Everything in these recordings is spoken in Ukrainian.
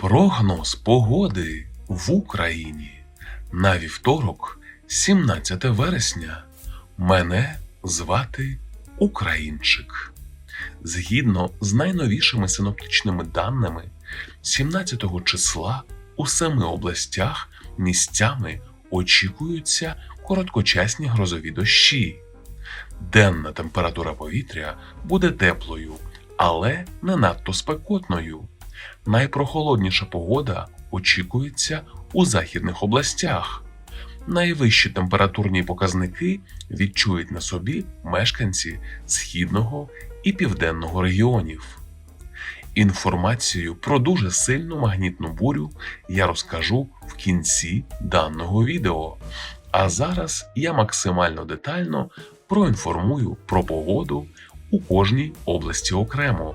Прогноз погоди в Україні на вівторок, 17 вересня. Мене звати Українчик. Згідно з найновішими синоптичними даними, 17 числа у семи областях місцями очікуються короткочасні грозові дощі. Денна температура повітря буде теплою, але не надто спекотною. Найпрохолодніша погода очікується у західних областях. Найвищі температурні показники відчують на собі мешканці східного і південного регіонів. Інформацію про дуже сильну магнітну бурю я розкажу в кінці даного відео. А зараз я максимально детально проінформую про погоду у кожній області окремо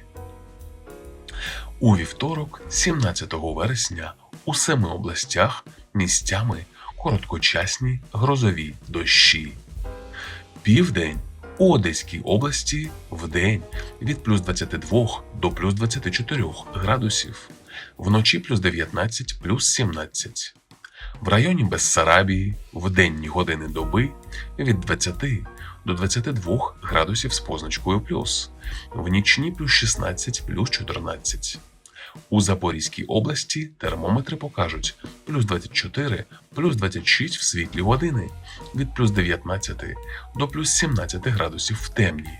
У вівторок, 17 вересня, у семи областях місцями короткочасні грозові дощі. Південь у Одеській області вдень від плюс 22 до плюс 24 градусів, вночі плюс 19 плюс 17. В районі Бессарабії в денні години доби від 20 до 22 градусів з позначкою плюс, в нічні плюс 16 плюс 14. У Запорізькій області термометри покажуть плюс 24, плюс 26 в світлі години, від плюс 19 до плюс 17 градусів в темні.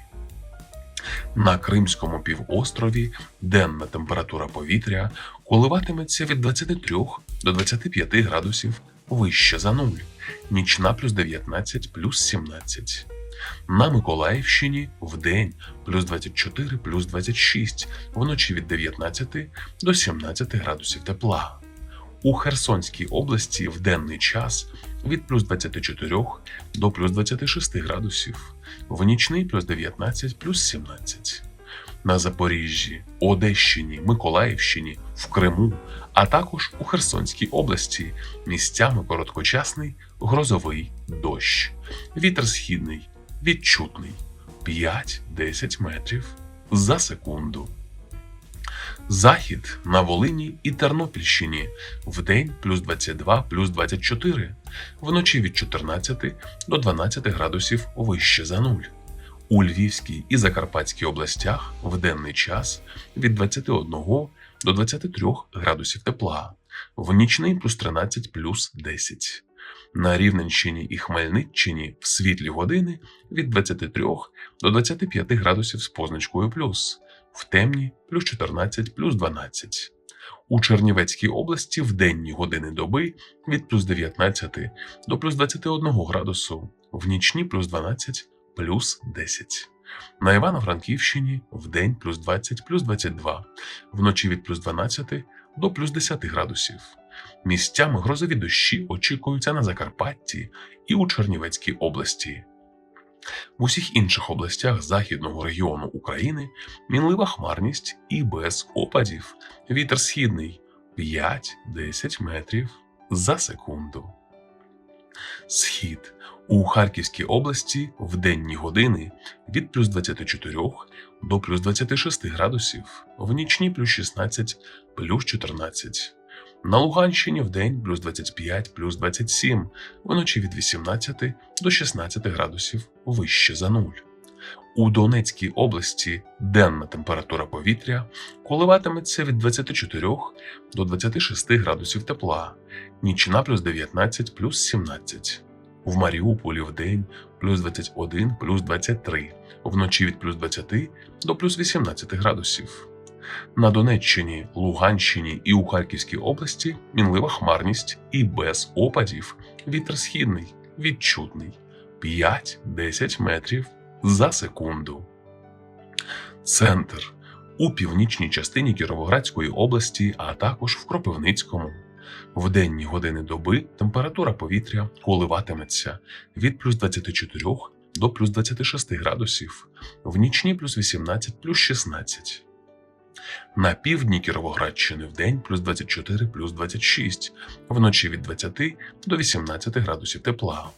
На Кримському півострові денна температура повітря коливатиметься від 23 до 25 градусів вище за нуль, нічна плюс 19 плюс 17. На Миколаївщині вдень плюс 24 плюс 26, вночі від 19 до 17 градусів тепла. У Херсонській області в денний час від плюс 24 до плюс 26 градусів, в нічний плюс 19 плюс 17. На Запоріжжі, Одещині, Миколаївщині, в Криму, а також у Херсонській області місцями короткочасний грозовий дощ. Вітер східний відчутний 5-10 метрів за секунду. Захід на Волині і Тернопільщині вдень плюс 22 плюс 24, вночі від 14 до 12 градусів вище за нуль. У Львівській і Закарпатській областях в денний час від 21 до 23 градусів тепла, в нічний плюс 13 плюс 10. На Рівненщині і Хмельниччині в світлі години від 23 до 25 градусів з позначкою плюс, в темні плюс 14 плюс 12. У Чернівецькій області в денні години доби від плюс 19 до плюс 21 градусу, в нічні плюс 12 плюс 10. На Івано-Франківщині в день плюс 20 плюс 22, вночі від плюс 12 до плюс 10 градусів. Місцями грозові дощі очікуються на Закарпатті і у Чернівецькій області. В усіх інших областях західного регіону України мінлива хмарність і без опадів. Вітер східний 5-10 метрів за секунду. Схід у Харківській області в денні години від плюс 24 до плюс 26 градусів, в нічні плюс 16 плюс 14. На Луганщині в день плюс 25 плюс 27, вночі від 18 до 16 градусів вище за нуль. У Донецькій області денна температура повітря коливатиметься від 24 до 26 градусів тепла, нічна плюс 19 плюс 17. В Маріуполі в день плюс 21 плюс 23, вночі від плюс 20 до плюс 18 градусів. На Донеччині, Луганщині і у Харківській області мінлива хмарність і без опадів. Вітер східний, відчутний 5-10 метрів за секунду. Центр у північній частині Кіровоградської області, а також в Кропивницькому. В денні години доби температура повітря коливатиметься від плюс 24 до плюс 26 градусів, в нічні плюс 18 плюс 16. На півдні Кіровоградщини в день плюс 24 плюс 26, вночі від 20 до 18 градусів тепла.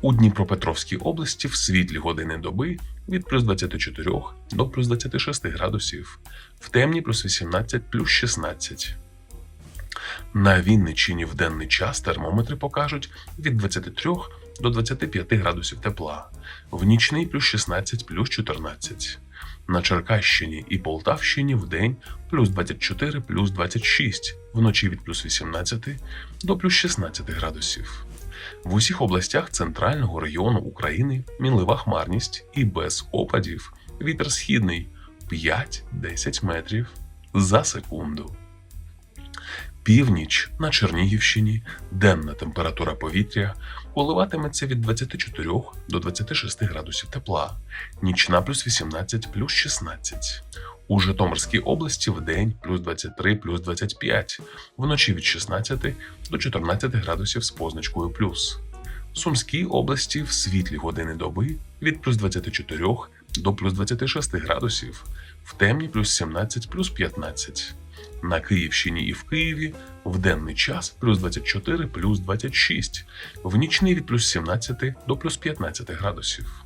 У Дніпропетровській області в світлі години доби від плюс 24 до плюс 26 градусів, в темні плюс 18 плюс 16. На Вінниччині в денний час термометри покажуть від 23 до 25 градусів тепла, в нічний плюс 16 плюс 14. На Черкащині і Полтавщині в день плюс 24 плюс 26, вночі від плюс 18 до плюс 16 градусів. В усіх областях центрального району України мінлива хмарність і без опадів вітер східний 5-10 метрів за секунду. Північ на Чернігівщині денна температура повітря коливатиметься від 24 до 26 градусів тепла, нічна плюс 18 плюс 16. У Житомирській області в день плюс 23 плюс 25, вночі від 16 до 14 градусів з позначкою плюс. В Сумській області в світлі години доби від плюс 24 до плюс 26 градусів, в темні плюс 17 плюс 15. На Київщині і в Києві в денний час плюс 24 плюс 26, в нічний від плюс 17 до плюс 15 градусів.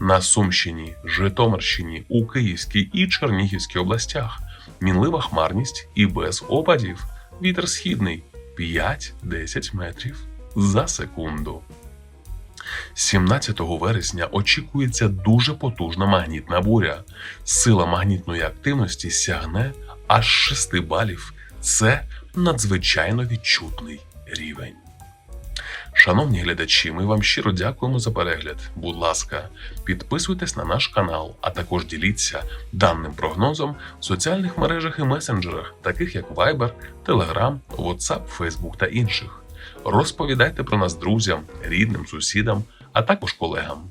На Сумщині, Житомирщині, у Київській і Чернігівській областях мінлива хмарність і без опадів вітер східний 5-10 метрів за секунду. 17 вересня очікується дуже потужна магнітна буря. Сила магнітної активності сягне аж 6 балів. Це надзвичайно відчутний рівень. Шановні глядачі, ми вам щиро дякуємо за перегляд. Будь ласка, підписуйтесь на наш канал, а також діліться даним прогнозом в соціальних мережах і месенджерах, таких як Viber, Telegram, WhatsApp, Facebook та інших. Розповідайте про нас друзям, рідним, сусідам, а також колегам.